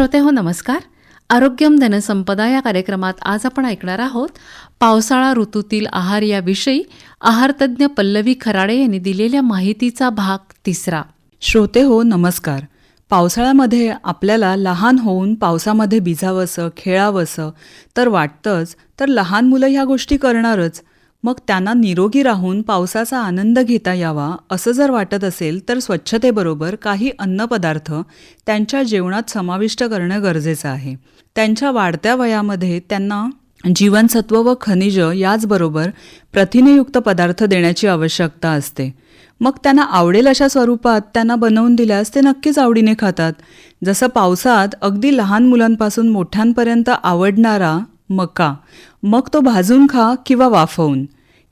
श्रोते हो नमस्कार. आरोग्यम धनसंपदा या कार्यक्रमात आज आपण ऐकणार आहोत पावसाळा ऋतूतील आहार याविषयी आहारतज्ज्ञ पल्लवी खराडे यांनी दिलेल्या माहितीचा भाग तिसरा. श्रोते हो नमस्कार. पावसाळ्यामध्ये आपल्याला लहान होऊन पावसामध्ये भिजावंसं खेळावंसं तर वाटतंच तर लहान मुलं ह्या गोष्टी करणारच. मग त्यांना निरोगी राहून पावसाचा आनंद घेता यावा असं जर वाटत असेल तर स्वच्छतेबरोबर काही अन्नपदार्थ त्यांच्या जेवणात समाविष्ट करणं गरजेचं आहे. त्यांच्या वाढत्या वयामध्ये त्यांना जीवनसत्व व खनिज याचबरोबर प्रथिनेयुक्त पदार्थ देण्याची आवश्यकता असते. मग त्यांना आवडेल अशा स्वरूपात त्यांना बनवून दिल्यास ते नक्कीच आवडीने खातात. जसं पावसात अगदी लहान मुलांपासून मोठ्यांपर्यंत आवडणारा मका. मग तो भाजून खा किंवा वाफवून.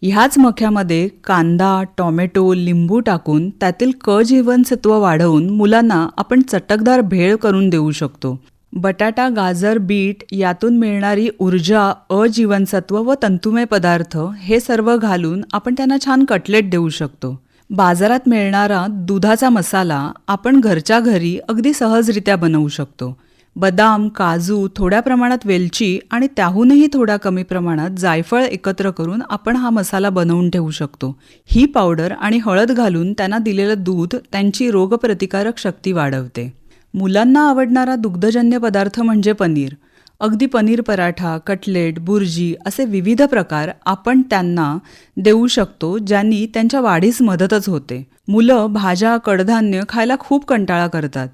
ह्याच मक्यामध्ये कांदा टॉमॅटो लिंबू टाकून त्यातील क जीवनसत्व वाढवून मुलांना आपण चटकदार भेळ करून देऊ शकतो. बटाटा गाजर बीट यातून मिळणारी ऊर्जा अजीवनसत्व व तंतुमय पदार्थ हे सर्व घालून आपण त्यांना छान कटलेट देऊ शकतो. बाजारात मिळणारा दुधाचा मसाला आपण घरच्या घरी अगदी सहजरित्या बनवू शकतो. बदाम काजू थोड्या प्रमाणात वेलची आणि त्याहूनही थोड्या कमी प्रमाणात जायफळ एकत्र करून आपण हा मसाला बनवून ठेवू शकतो. ही पावडर आणि हळद घालून त्यांना दिलेलं दूध त्यांची रोगप्रतिकारक शक्ती वाढवते. मुलांना आवडणारा दुग्धजन्य पदार्थ म्हणजे पनीर. अगदी पनीर पराठा कटलेट बुर्जी असे विविध प्रकार आपण त्यांना देऊ शकतो ज्यांनी त्यांच्या वाढीस मदतच होते. मुलं भाज्या कडधान्य खायला खूप कंटाळा करतात.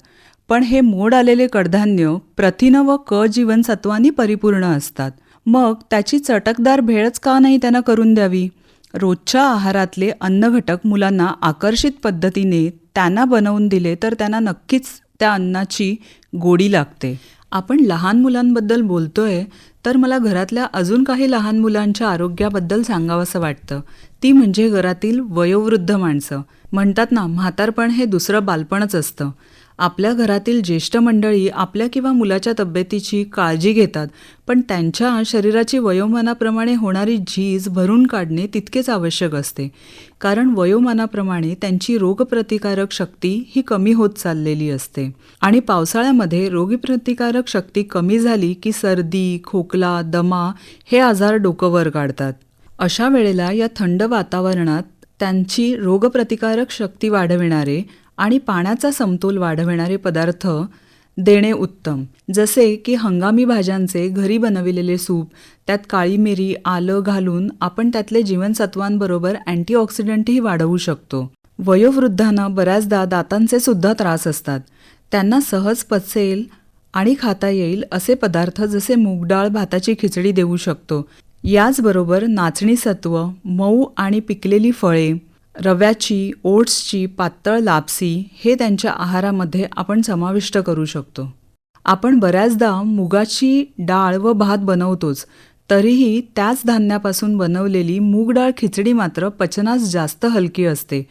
पण हे मोड आलेले कडधान्य प्रथिन व क जीवनसत्वांनी परिपूर्ण असतात. मग त्याची चटकदार भेळच का नाही त्यांना करून द्यावी? रोजच्या आहारातले अन्नघटक मुलांना आकर्षित पद्धतीने त्यांना बनवून दिले तर त्यांना नक्कीच त्या अन्नाची गोडी लागते. आपण लहान मुलांबद्दल बोलतोय तर मला घरातल्या अजून काही लहान मुलांच्या आरोग्याबद्दल सांगावंसं वाटतं. ती म्हणजे घरातील वयोवृद्ध माणसं. म्हणतात ना म्हातारपण हे दुसरं बालपणच असतं. आपल्या घरातील ज्येष्ठ मंडळी आपल्या किंवा मुलाच्या तब्येतीची काळजी घेतात पण त्यांच्या शरीराची वयोमानाप्रमाणे होणारी झीज भरून काढणे तितकेच आवश्यक असते. कारण वयोमानाप्रमाणे त्यांची रोगप्रतिकारक शक्ती ही कमी होत चाललेली असते. आणि पावसाळ्यामध्ये रोगप्रतिकारक शक्ती कमी झाली की सर्दी खोकला दमा हे आजार डोकं वर काढतात. अशा वेळेला या थंड वातावरणात त्यांची रोगप्रतिकारक शक्ती वाढविणारे आणि पाण्याचा समतोल वाढविणारे पदार्थ देणे उत्तम. जसे की हंगामी भाज्यांचे घरी बनविलेले सूप त्यात काळी मिरी आलं घालून आपण त्यातले जीवनसत्वांबरोबर अँटीऑक्सिडंटही वाढवू शकतो. वयोवृद्धांना बऱ्याचदा दातांचे सुद्धा त्रास असतात. त्यांना सहज पचेल आणि खाता येईल असे पदार्थ जसे मूगडाळ भाताची खिचडी देऊ शकतो. याचबरोबर नाचणी सत्व मऊ आणि पिकलेली फळे रव्याची ओट्सची पातळ लापसी हे त्यांच्या आहारामध्ये आपण समाविष्ट करू शकतो. आपण बऱ्याचदा मुगाची डाळ व भात बनवतोच तरीही त्याच धान्यापासून बनवलेली मूग डाळ खिचडी मात्र पचनास जास्त हलकी असते.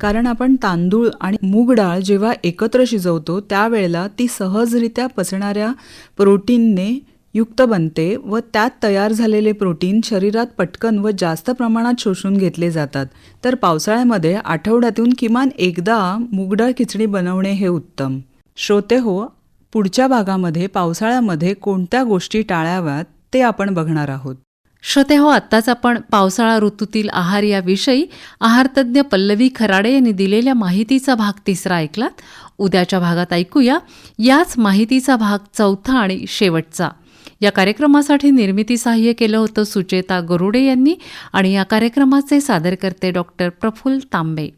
कारण आपण तांदूळ आणि मूग डाळ जेव्हा एकत्र शिजवतो त्यावेळेला ती सहजरित्या पचणाऱ्या प्रोटीनने युक्त बनते व त्यात तयार झालेले प्रोटीन शरीरात पटकन व जास्त प्रमाणात शोषून घेतले जातात. तर पावसाळ्यामध्ये आठवड्यातून किमान एकदा मुगडळ खिचडी बनवणे हे उत्तम. श्रोते हो पुढच्या भागामध्ये पावसाळ्यामध्ये कोणत्या गोष्टी टाळाव्यात ते आपण बघणार आहोत. श्रोते हो आत्ताच आपण पावसाळा ऋतूतील आहार याविषयी आहारतज्ञ पल्लवी खराडे यांनी दिलेल्या माहितीचा भाग तिसरा ऐकलात. उद्याच्या भागात ऐकूया याच माहितीचा भाग चौथा आणि शेवटचा. या कार्यक्रमासाठी निर्मिती सहाय्य केलं होतं सुचेता गरुडे यांनी आणि या कार्यक्रमाचे सादरकर्ते डॉक्टर प्रफुल्ल तांबे.